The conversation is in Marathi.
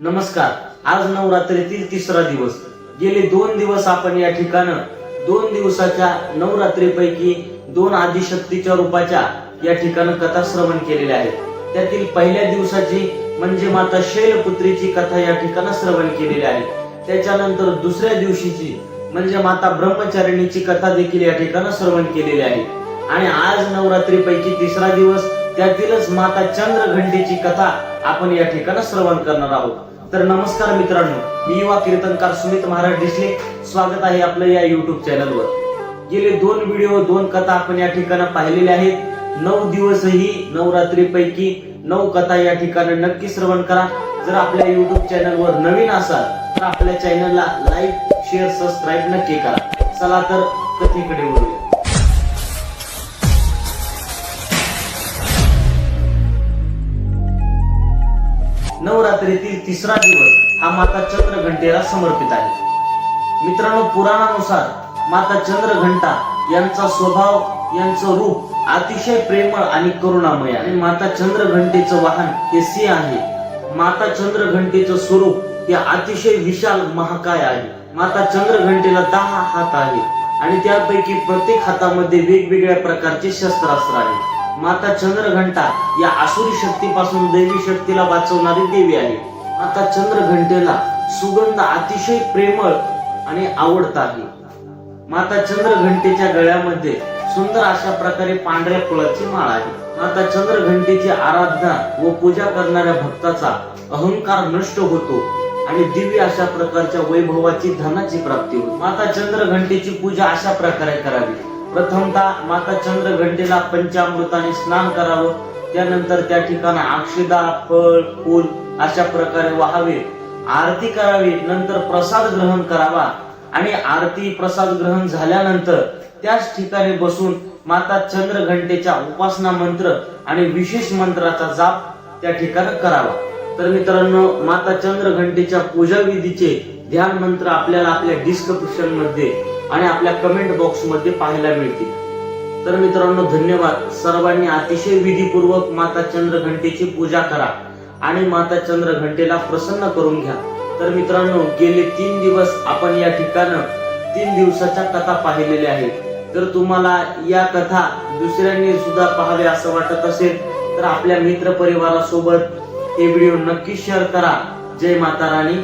नमस्कार. आज नवरात्रीतील तिसरा दिवस. गेले दोन दिवस आपण या ठिकाणं दोन दिवसाच्या नवरात्रीपैकी दोन आदिशक्तीच्या रूपाच्या या ठिकाणं कथा श्रवण केलेल्या आहेत. त्यातील पहिल्या दिवसाची म्हणजे माता शैलपुत्रीची कथा या ठिकाणं श्रवण केलेली आहे त्याच्यानंतर दुसऱ्या दिवशीची म्हणजे माता ब्रह्मचारिणीची कथा देखील या ठिकाणं श्रवण केलेली आहे. आणि आज नवरात्रीपैकी तिसरा दिवस त्यातीलच माता चंद्रघंटेची कथा आपण या ठिकाणी श्रवण करणार आहोत. तर नमस्कार मित्रांनो मी युवा कीर्तनकार सुमित महाराज डिसले स्वागत आहे आपलं या युट्यूब चॅनलवर गेले दोन व्हिडिओ दोन कथा आपण या ठिकाणी पाहिलेल्या आहेत. नऊ दिवसही नवरात्रीपैकी नऊ कथा या ठिकाणी नक्की श्रवण करा. जर आपल्या युट्यूब चॅनलवर नवीन असाल तर आपल्या चॅनलला लाईक शेअर सबस्क्राईब नक्की करा. चला तर कथेकडे वळूया. नवरात्रीतील तिसरा दिवस हा माता चंद्रघंटेला समर्पित आहे. मित्रांनो पुराणानुसार माता चंद्रघंटा यांचा स्वभाव यांचं रूप अतिशय प्रेमळ आणि करुणामय आहे. आणि माता चंद्रघंटेचं वाहन हे सिंह आहे. माता चंद्रघंटेचं स्वरूप हे अतिशय विशाल महाकाय आहे. माता चंद्रघंटेला दहा हात आहे. आणि त्यापैकी प्रत्येक हातामध्ये वेगवेगळ्या प्रकारचे शस्त्रास्त्र आहे. माता चंद्रघंटा या आसुरी शक्तीपासून दैवी शक्तीला वाचवणारी देवी आहे माता चंद्रघंटेला सुगंध अतिशय प्रेमळ आणि आवडता आहे. माता चंद्रघंटेच्या गळ्यामध्ये सुंदर अशा प्रकारे पांढऱ्या फुलाची माळ आहे. माता चंद्रघंटेची आराधना व पूजा करणाऱ्या भक्ताचा अहंकार नष्ट होतो आणि दिव्य अशा प्रकारच्या वैभवाची धनाची प्राप्ती होते. माता चंद्रघंटेची पूजा अशा प्रकारे करावी. प्रथमतः माता चंद्रघंटेला पंचामृताने स्नान करावं. त्यानंतर त्या ठिकाणी अक्षदा फळ फूल अशा प्रकारे वाहावे. आरती करावी नंतर प्रसाद ग्रहण करावा. आणि आरती प्रसाद ग्रहण झाल्यानंतर त्याच ठिकाणी बसून माता चंद्रघंटेच्या उपासना मंत्र आणि विशेष मंत्राचा जाप त्या ठिकाणी करावा. तर मित्रांनो माता चंद्रघंटेच्या पूजा विधीचे ध्यान मंत्र आपल्याला आपल्या डिस्क्रिप्शनमध्ये आणि आपल्या कमेंट बॉक्समध्ये पाहायला मिळतील. तर मित्रांनो धन्यवाद. सर्वांनी अतिशय विधीपूर्वक माता चंद्रघंटेची पूजा करा आणि माता चंद्रघंटेला प्रसन्न करून घ्या. तर मित्रांनो गेले तीन दिवस आपण या ठिकाण तीन दिवसाच्या कथा पाहिलेल्या आहेत. तर तुम्हाला या कथा दुसऱ्यांनी सुद्धा पाहावे असं वाटत असेल तर आपल्या मित्र परिवारासोबत हे व्हिडिओ नक्की शेअर करा. जय माता राणी.